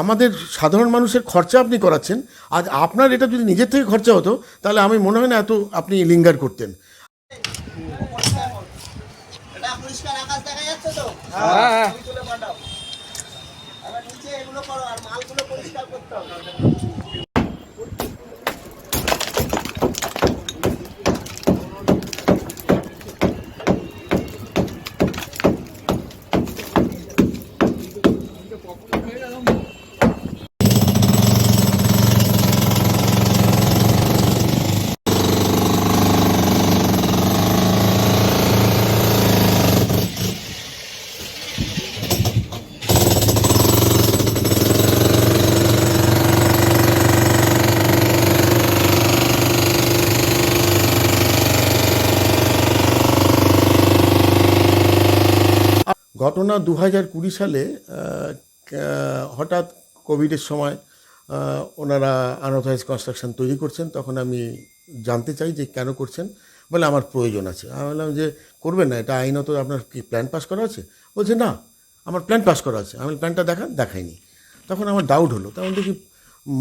আমাদের সাধারণ মানুষের খরচা আপনি করাচ্ছেন আজ আপনার এটা যদি নিজের থেকে খরচা হতো তাহলে আমি মনে হয় না এত আপনি লিঙ্গার করতেন। নিচে এগুলো করো আর মালগুলো পরিষ্কার করতে হবে। ঘটনা দু হাজার কুড়ি সালে হঠাৎ কোভিডের সময় ওনারা আনঅথরাইজ কনস্ট্রাকশন তৈরি করছেন। তখন আমি জানতে চাই যে কেন করছেন বলে আমার প্রয়োজন আছে। আমি বললাম যে, করবেন না, এটা আইনত আপনার কি প্ল্যান পাস করা আছে? বলছে, না, আমার প্ল্যান পাস করা আছে। আমি প্ল্যানটা দেখান দেখাইনি। তখন আমার ডাউট হলো। তখন দেখি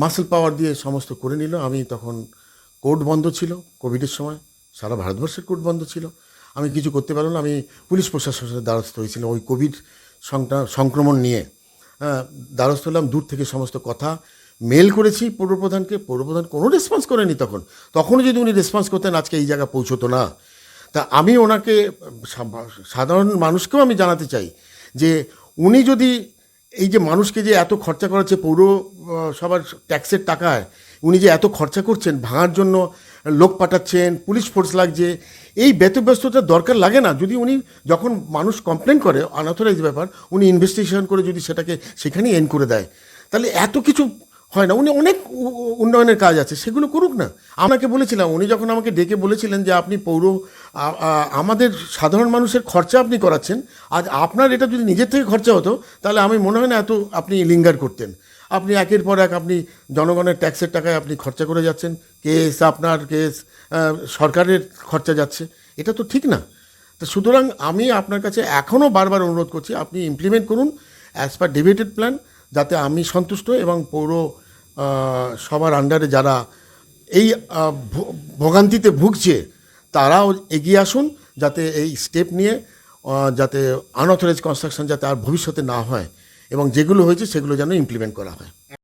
মাসেল পাওয়ার দিয়ে সমস্ত করে নিল। আমি তখন কোর্ট বন্ধ ছিল কোভিডের সময়। সারা ভারতবর্ষের কোর্ট বন্ধ ছিল। আমি কিছু করতে পারলাম না আমি পুলিশ প্রশাসনের দ্বারস্থ হয়েছিলাম। ওই কোভিড সংক্রা- সংক্রমণ নিয়ে। হ্যাঁ, দ্বারস্থ হলাম দূর থেকে সমস্ত কথা মেল করেছি পৌরপ্রধানকে। পৌরপ্রধান কোনো রেসপন্স করেনি তখন। তখনও যদি উনি রেসপন্স করতেন আজকে এই জায়গা পৌঁছতো না। তা আমি ওনাকে সাধারণ মানুষকেও আমি জানাতে চাই যে উনি যদি এই যে মানুষকে যে এত খরচা করাচ্ছে পৌর সবার ট্যাক্সের টাকায় উনি যে এত খরচা করছেন, ভাঙার জন্য লোক পাঠাচ্ছেন, পুলিশ ফোর্স লাগছে, এই ব্যতব্যস্ততার দরকার লাগে না। যদি উনি যখন মানুষ কমপ্লেন করে আনঅথরাইজ ব্যাপার, উনি ইনভেস্টিগেশন করে যদি সেটাকে সেখানেই এন্ড করে দেয়, তাহলে এত কিছু হয় না, উনি অনেক উন্নয়নের কাজ আছে, সেগুলো করুক না। আপনাকে বলেছিলাম, উনি যখন আমাকে ডেকে বলেছিলেন যে আপনি পৌর আমাদের সাধারণ মানুষের খরচা আপনি করাচ্ছেন, আজ আপনার এটা যদি নিজের থেকে খরচা হতো, তাহলে আমি মনে হয় না এত আপনি লিঙ্গার করতেন। আপনি একের পর এক আপনি জনগণের ট্যাক্সের টাকায় আপনি খরচা করে যাচ্ছেন, কেস আপনার কেস সরকারের খরচা যাচ্ছে, এটা তো ঠিক না। তো সুতরাং আমি আপনার কাছে এখনও বারবার অনুরোধ করছি, আপনি ইমপ্লিমেন্ট করুন অ্যাজ পার ডিবেটেড প্ল্যান যাতে আমি সন্তুষ্ট এবং পৌর সবার আন্ডারে যারা এই ভোগান্তিতে ভুগছে, তারাও এগিয়ে আসুন যাতে এই স্টেপ নিয়ে যাতে আনঅথরাইজ কনস্ট্রাকশন যাতে আর ভবিষ্যতে না হয় এবং যেগুলো হয়েছে সেগুলো যেন ইমপ্লিমেন্ট করা হয়।